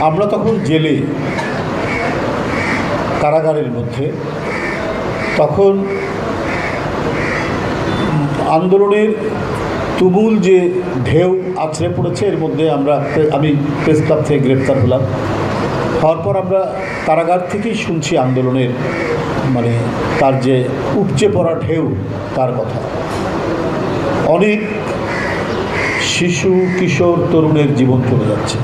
আমরা তখন জেলে কারাগারের মধ্যে। তখন আন্দোলনের তুমুল যে ঢেউ আছড়ে পড়েছে, এর মধ্যে আমরা আমি প্রেস ক্লাব থেকে গ্রেপ্তার হলাম। হওয়ার পর আমরা কারাগার থেকেই শুনছি আন্দোলনের মানে তার যে উপচে পড়া ঢেউ, তার কথা। অনেক শিশু, কিশোর, তরুণের জীবন চলে যাচ্ছে।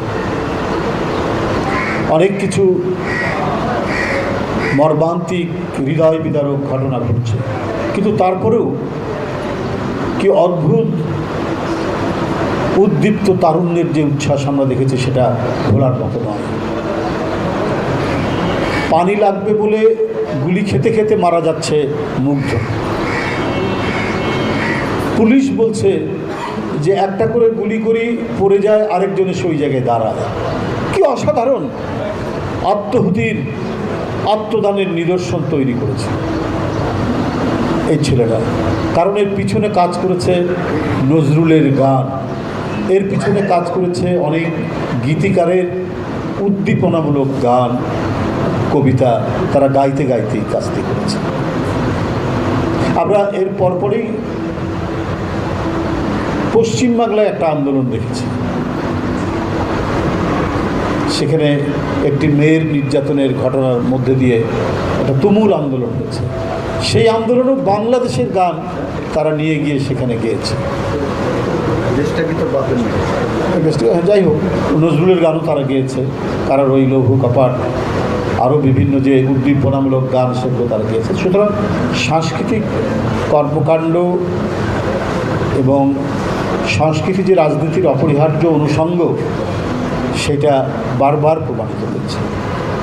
অনেক কিছু মর্মান্তিক হৃদয় বিদারক ঘটনা ঘটছে। কিন্তু তারপরেও কি অদ্ভুত উদ্দীপ্ত তারুণ্যের যে উচ্ছ্বাস আমরা দেখেছি সেটা ভোলার মতো নয়। পানি লাগবে বলে গুলি খেতে খেতে মারা যাচ্ছে মুগ্ধ। পুলিশ বলছে যে একটা করে গুলি করি পড়ে যায়, আরেকজন সেই জায়গায় দাঁড়ায়। কি অসাধারণ! আত্মহুতির, আত্মদানের নিদর্শন তৈরি করেছে। এই ছেলেরা কারণ এর পিছনে কাজ করেছে নজরুলের গান। এর পিছনে কাজ করেছে অনেক গীতিকারের উদ্দীপনামূলক গান, কবিতা তারা গাইতে গাইতেই কাজটি করেছে। আমরা এর পরপরই পশ্চিমবাংলায় একটা আন্দোলন দেখেছি। সেখানে একটি মেয়ের নির্যাতনের ঘটনার মধ্যে দিয়ে একটা তুমুল আন্দোলন হয়েছে সেই আন্দোলনও বাংলাদেশের গান তারা নিয়ে গিয়ে সেখানে গিয়েছে। হ্যাঁ, যাই হোক নজরুলের গানও তারা গিয়েছে। কারা রইল হু কপাট আরও বিভিন্ন যে উদ্দীপনামূলক গান সেগুলো তারা গিয়েছে। সুতরাং সাংস্কৃতিক কর্মকাণ্ড এবং সংস্কৃতি যে রাজনীতির অপরিহার্য অনুষঙ্গ সেটা বারবার প্রমাণিত হচ্ছে।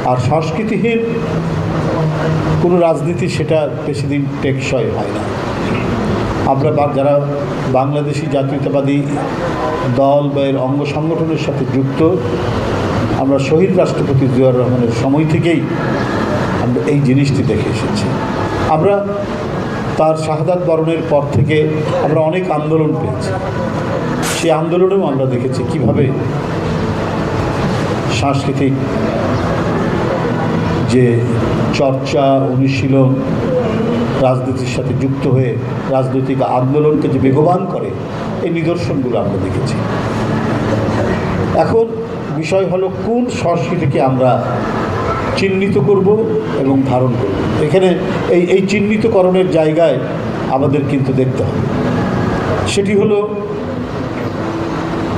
আর সংস্কৃতিহীন কোনো রাজনীতি সেটা বেশি দিন টেকসই হয় না। আমরা যারা বাংলাদেশি জাতীয়তাবাদী দল বা এর অঙ্গ সংগঠনের সাথে যুক্ত, আমরা শহীদ রাষ্ট্রপতি জিয়াউর রহমানের সময় থেকেই আমরা এই জিনিসটি দেখে এসেছি। আমরা তার শাহাদাত বরণের পর থেকে আমরা অনেক আন্দোলন পেয়েছি। সেই আন্দোলনেও আমরা দেখেছি কীভাবে সাংস্কৃতিক যে চর্চা, অনুশীলন, রাজনীতির সাথে যুক্ত হয়ে রাজনৈতিক আন্দোলনকে যে বেগবান করে, এই নিদর্শনগুলো আমরা দেখেছি। এখন বিষয় হলো কোন সংস্কৃতিকে আমরা চিহ্নিত করব এবং ধারণ করব। এখানে এই এই চিহ্নিতকরণের জায়গায় আমাদের কিন্তু দেখতে হবে। সেটি হলো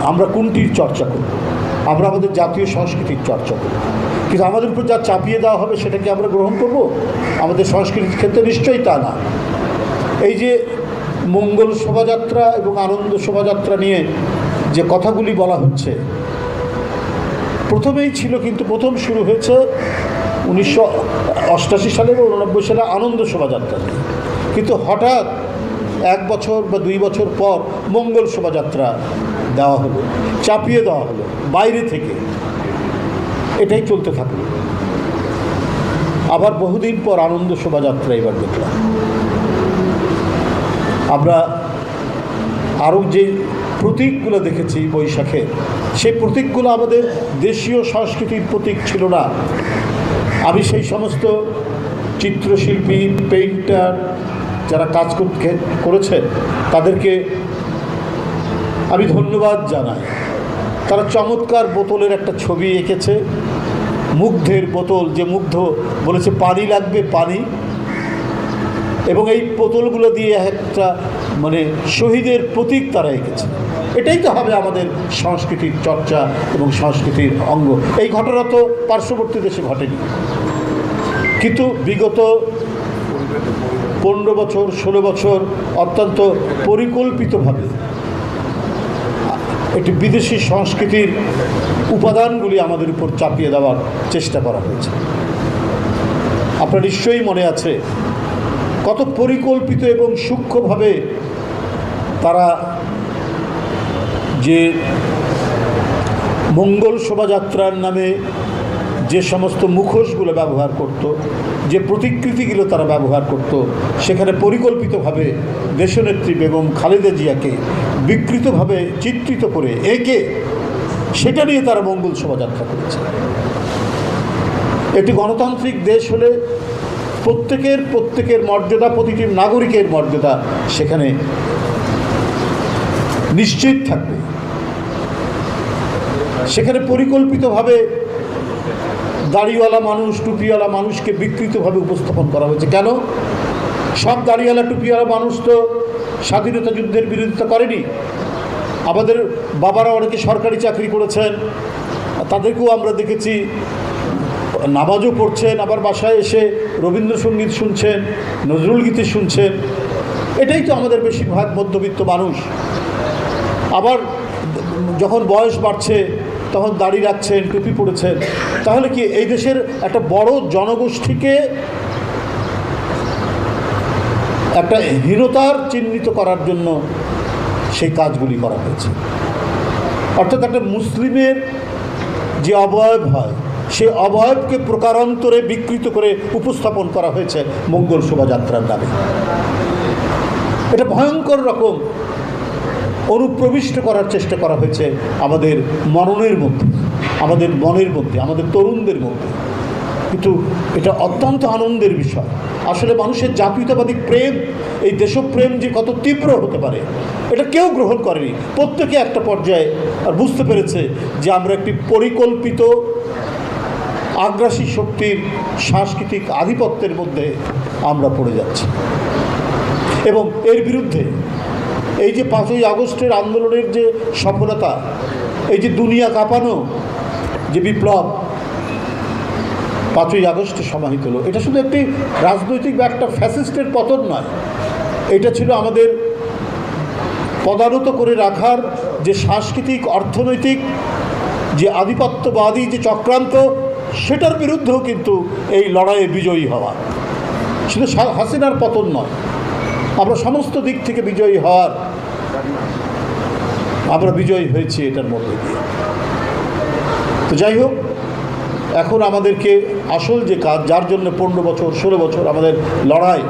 আমরা কোনটির চর্চা করব? আমরা আমাদের জাতীয় সংস্কৃতির চর্চা করব কিন্তু আমাদের উপর যা চাপিয়ে দেওয়া হবে সেটাকে আমরা গ্রহণ করব? আমাদের সংস্কৃতির ক্ষেত্রে নিশ্চয়ই তা না। এই যে মঙ্গল শোভাযাত্রা এবং আনন্দ শোভাযাত্রা নিয়ে যে কথাগুলি বলা হচ্ছে, প্রথমেই ছিল কিন্তু প্রথম শুরু হয়েছে উনিশশো অষ্টাশি সালে বা উননব্বই সালে আনন্দ শোভাযাত্রা কিন্তু হঠাৎ এক বছর বা দুই বছর পর মঙ্গল শোভাযাত্রা দেওয়া হলো, চাপিয়ে দেওয়া হলো, বাইরে থেকে। এটাই চলতে থাকল। আবার বহুদিন পর আনন্দ শোভাযাত্রা এবার দেখলাম। আমরা আরও যে প্রতীকগুলো দেখেছি বৈশাখে সেই প্রতীকগুলো আমাদের দেশীয় সংস্কৃতির প্রতীক ছিল না। আমি সেই সমস্ত চিত্রশিল্পী, পেইন্টার যারা কাজ করতে করেছে তাদেরকে আমি ধন্যবাদ জানাই। তারা চমৎকার বোতলের একটা ছবি এঁকেছে। মুগ্ধের বোতল, যে মুগ্ধ বলেছে, পানি লাগবে, পানি। এবং এই বোতলগুলো দিয়ে একটা মানে শহীদের প্রতীক তারা এঁকেছে। এটাই তো হবে আমাদের সংস্কৃতির চর্চা এবং সংস্কৃতির অঙ্গ। এই ঘটনা তো পার্শ্ববর্তী দেশে ঘটেনি। কিন্তু বিগত পনেরো বছর, ষোলো বছর অত্যন্ত পরিকল্পিতভাবে একটি বিদেশি সংস্কৃতির উপাদানগুলি আমাদের উপর চাপিয়ে দেওয়ার চেষ্টা করা হয়েছে। আপনার নিশ্চয়ই মনে আছে কত পরিকল্পিত এবং সূক্ষ্মভাবে তারা যে মঙ্গল শোভাযাত্রার নামে যে সমস্ত মুখোশগুলো ব্যবহার করত যে প্রতিকৃতিগুলো তারা ব্যবহার করত, সেখানে পরিকল্পিতভাবে দেশনেত্রী বেগম খালেদা জিয়াকে বিকৃতভাবে চিত্রিত করে একে সেটা নিয়ে তারা মঙ্গল শোভাযাত্রা করেছে। একটি গণতান্ত্রিক দেশ হলে প্রত্যেকের প্রত্যেকের মর্যাদা, প্রতিটি নাগরিকের মর্যাদা সেখানে নিশ্চিত থাকবে। সেখানে পরিকল্পিতভাবে দাড়িওয়ালা মানুষ, টুপিওয়ালা মানুষকে বিকৃতভাবে উপস্থাপন করা হয়েছে। কেন? সব দাড়িওয়ালা টুপিওয়ালা মানুষ তো স্বাধীনতা যুদ্ধের বিরোধিতা করেনি। আমাদের বাবারা অনেকে সরকারি চাকরি করেছেন, তাদেরকেও আমরা দেখেছি, নামাজও পড়ছেন, আবার বাসায় এসে রবীন্দ্রসঙ্গীত শুনছেন, নজরুল গীতি শুনছেন। এটাই তো আমাদের বেশিরভাগ মধ্যবিত্ত মানুষ। আবার যখন বয়স বাড়ছে তখন দাড়ি রাখছেন, টুপি পড়েছেন তাহলে কি এই দেশের একটা বড় জনগোষ্ঠীকে একটা হীনতার চিহ্নিত করার জন্য সেই কাজগুলি করা হয়েছে। অর্থাৎ একটা মুসলিমের যে অবয়ব হয়, সেই অবয়বকে প্রকারান্তরে বিকৃত করে উপস্থাপন করা হয়েছে মঙ্গল শোভাযাত্রার নামে। এটা ভয়ঙ্কর রকম। অনুপ্রবিষ্ট করার চেষ্টা করা হয়েছে আমাদের মননের মধ্যে, আমাদের মনের মধ্যে, আমাদের তরুণদের মধ্যে। কিন্তু এটা অত্যন্ত আনন্দের বিষয়। আসলে মানুষের জাতীয়তাবাদী প্রেম, এই দেশপ্রেম যে কত তীব্র হতে পারে, এটা কেউ গ্রহণ করেনি। প্রত্যেকে একটা পর্যায়ে আর বুঝতে পেরেছে যে আমরা একটি পরিকল্পিত, আগ্রাসী শক্তির সাংস্কৃতিক আধিপত্যের মধ্যে আমরা পড়ে যাচ্ছি। এবং এর বিরুদ্ধে এই যে পাঁচই আগস্টের আন্দোলনের যে সফলতা, এই যে দুনিয়া কাঁপানো যে বিপ্লব, পাঁচই আগস্টে সমাহিত হলো। এটা শুধু একটি রাজনৈতিক বা একটা ফ্যাসিস্টের পতন নয়, এটা ছিল আমাদের পদানত করে রাখার যে সাংস্কৃতিক, অর্থনৈতিক যে আধিপত্যবাদী যে চক্রান্ত, সেটার বিরুদ্ধেও কিন্তু এই লড়াইয়ে বিজয়ী হওয়া। শুধু হাসিনার পতন নয় আমরা সমস্ত দিক থেকে বিজয়ী হওয়ার, আমরা বিজয়ী হয়েছি এটার মধ্যে দিয়ে। তো যাই হোক, এখন আমাদেরকে আসল যে কাজ, যার জন্য পনেরো বছর, ষোলো বছর আমাদের লড়াই,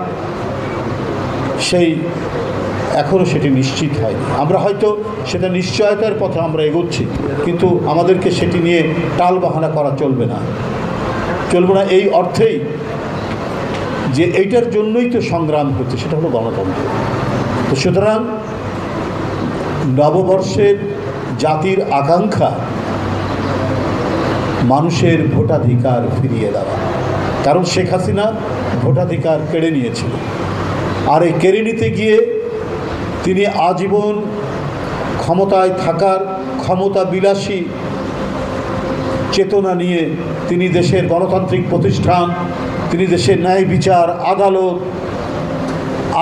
সেই এখনও সেটি নিশ্চিত হয়নি। আমরা হয়তো সেটা নিশ্চয়তার পথে আমরা এগোচ্ছি, কিন্তু আমাদেরকে সেটি নিয়ে টাল বাহানা করা চলবে না। চলবে না এই অর্থেই যে এইটার জন্যই তো সংগ্রাম হচ্ছে, সেটা হলো গণতন্ত্র। তো সুতরাং নববর্ষের জাতির আকাঙ্ক্ষা মানুষের ভোটাধিকার ফিরিয়ে দেওয়া। কারণ শেখ হাসিনা ভোটাধিকার কেড়ে নিয়েছিল। আর এই কেড়ে নিতে গিয়ে তিনি আজীবন ক্ষমতায় থাকার ক্ষমতা বিলাসী চেতনা নিয়ে তিনি দেশের গণতান্ত্রিক প্রতিষ্ঠান তিনি দেশের ন্যায় বিচার, আদালত,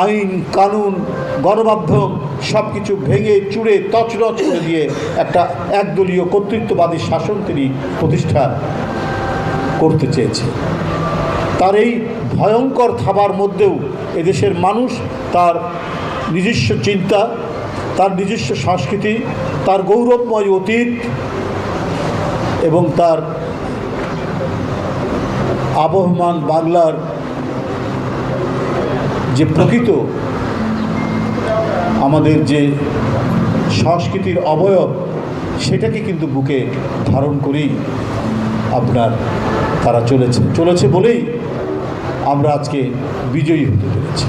আইন, কানুন, গণমাধ্যম সব কিছু ভেঙে, চুড়ে তছনছ করে দিয়ে একটা একদলীয় কর্তৃত্ববাদী শাসন তিনি প্রতিষ্ঠা করতে চেয়েছে। তার এই ভয়ঙ্কর থাবার মধ্যেও এদেশের মানুষ তার নিজস্ব চিন্তা, তার নিজস্ব সংস্কৃতি, তার গৌরবময় অতীত এবং তার আবহমান বাংলার যে প্রকৃত আমাদের যে সংস্কৃতির অবয়ব, সেটাকে কিন্তু বুকে ধারণ করেই আপনার তারা চলেছে। চলেছে বলেই আমরা আজকে বিজয়ী হতে পেরেছি।